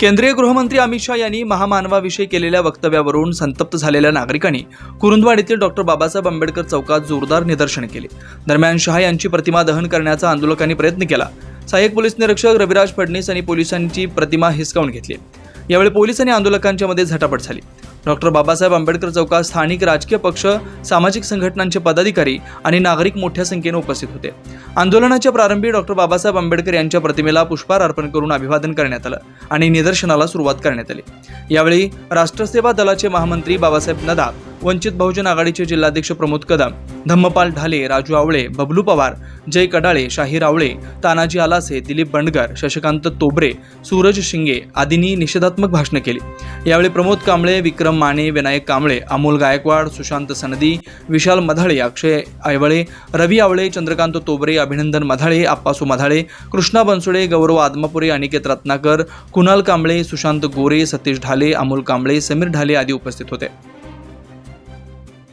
केंद्रीय गृहमंत्री अमित शहा यांनी महामानवाविषयी केलेल्या वक्तव्यावरून संतप्त झालेल्या नागरिकांनी कुरुंदवाड येथील डॉक्टर बाबासाहेब आंबेडकर चौकात जोरदार निदर्शन केले. दरम्यान शहा यांची प्रतिमा दहन करण्याचा आंदोलकांनी प्रयत्न केला. सहाय्यक पोलीस निरीक्षक रविराज फडणीस यांनी पोलिसांची प्रतिमा हिसकावून घेतली. यावेळी पोलीस आणि आंदोलकांच्या मध्ये झटापट झाली. डॉक्टर बाबासाहेब आंबेडकर चौकात स्थानिक राजकीय पक्ष सामाजिक संघटनांचे पदाधिकारी आणि नागरिक मोठ्या संख्येने उपस्थित होते. आंदोलनाच्या प्रारंभी डॉक्टर बाबासाहेब आंबेडकर यांच्या प्रतिमेला पुष्पहार अर्पण करून अभिवादन करण्यात आलं आणि निदर्शनाला सुरुवात करण्यात आली. यावेळी राष्ट्रसेवा दलाचे महामंत्री बाबासाहेब नदाब वंचित बहुजन आघाडीचे जिल्हाध्यक्ष प्रमोद कदम धम्मपाल ढाले राजू आवळे बबलू पवार जय कडाळे शाहीर आवळे तानाजी आलासे दिलीप बंडगर शशिकांत तोबरे सूरज शिंगे आदींनी निषेधात्मक भाषणं केली. यावेळी प्रमोद कांबळे विक्रम माने विनायक कांबळे अमोल गायकवाड सुशांत सनदी विशाल मधाळे अक्षय ऐवळे रवी आवळे चंद्रकांत तोबरे अभिनंदन मधाळे आप्पासू मधाळे कृष्णा बनसुडे गौरव आदमापुरे अनिकेत रत्नाकर कुणाल कांबळे सुशांत गोरे सतीश ढाले अमोल कांबळे समीर ढाले आदी उपस्थित होते.